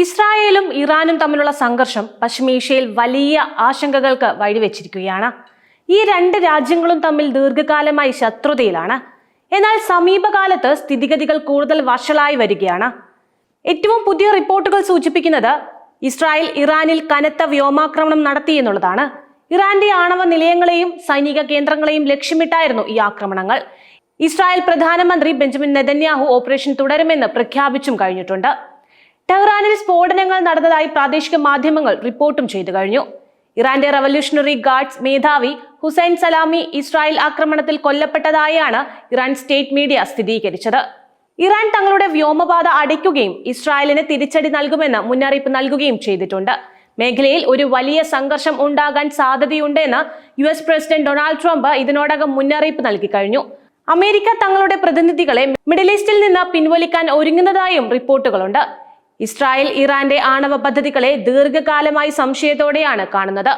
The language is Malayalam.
ഇസ്രായേലും ഇറാനും തമ്മിലുള്ള സംഘർഷം പശ്ചിമേഷ്യയിൽ വലിയ ആശങ്കകൾക്ക് വഴിവെച്ചിരിക്കുകയാണ്. ഈ രണ്ട് രാജ്യങ്ങളും തമ്മിൽ ദീർഘകാലമായി ശത്രുതയിലാണ്. എന്നാൽ സമീപകാലത്ത് സ്ഥിതിഗതികൾ കൂടുതൽ വഷളായി വരികയാണ്. ഏറ്റവും പുതിയ റിപ്പോർട്ടുകൾ സൂചിപ്പിക്കുന്നത് ഇസ്രായേൽ ഇറാനിൽ കനത്ത വ്യോമാക്രമണം നടത്തി എന്നുള്ളതാണ്. ഇറാന്റെ ആണവ നിലയങ്ങളെയും സൈനിക കേന്ദ്രങ്ങളെയും ലക്ഷ്യമിട്ടായിരുന്നു ഈ ആക്രമണങ്ങൾ. ഇസ്രായേൽ പ്രധാനമന്ത്രി ബെഞ്ചമിൻ നെതന്യാഹു ഓപ്പറേഷൻ തുടരുമെന്ന് പ്രഖ്യാപിച്ചും കഴിഞ്ഞിട്ടുണ്ട്. ടെഹ്റാനിൽ സ്ഫോടനങ്ങൾ നടന്നതായി പ്രാദേശിക മാധ്യമങ്ങൾ റിപ്പോർട്ടും ചെയ്തു കഴിഞ്ഞു. ഇറാന്റെ റവല്യൂഷണറി ഗാർഡ്സ് മേധാവി ഹുസൈൻ സലാമി ഇസ്രായേൽ ആക്രമണത്തിൽ കൊല്ലപ്പെട്ടതായാണ് ഇറാൻ സ്റ്റേറ്റ് മീഡിയ സ്ഥിരീകരിച്ചത്. ഇറാൻ തങ്ങളുടെ വ്യോമപാത അടയ്ക്കുകയും ഇസ്രായേലിന് തിരിച്ചടി നൽകുമെന്ന് മുന്നറിയിപ്പ് നൽകുകയും ചെയ്തിട്ടുണ്ട്. മേഖലയിൽ ഒരു വലിയ സംഘർഷം ഉണ്ടാകാൻ സാധ്യതയുണ്ടെന്ന് U S president Donald Trump ഇതിനോടകം മുന്നറിയിപ്പ് നൽകി കഴിഞ്ഞു. അമേരിക്ക തങ്ങളുടെ പ്രതിനിധികളെ മിഡിൽ ഈസ്റ്റിൽ നിന്ന് പിൻവലിക്കാൻ ഒരുങ്ങുന്നതായും റിപ്പോർട്ടുകളുണ്ട്. ഇസ്രായേൽ ഇറാന്റെ ആണവ പദ്ധതികളെ ദീർഘകാലമായി സംശയത്തോടെയാണ് കാണുന്നത്.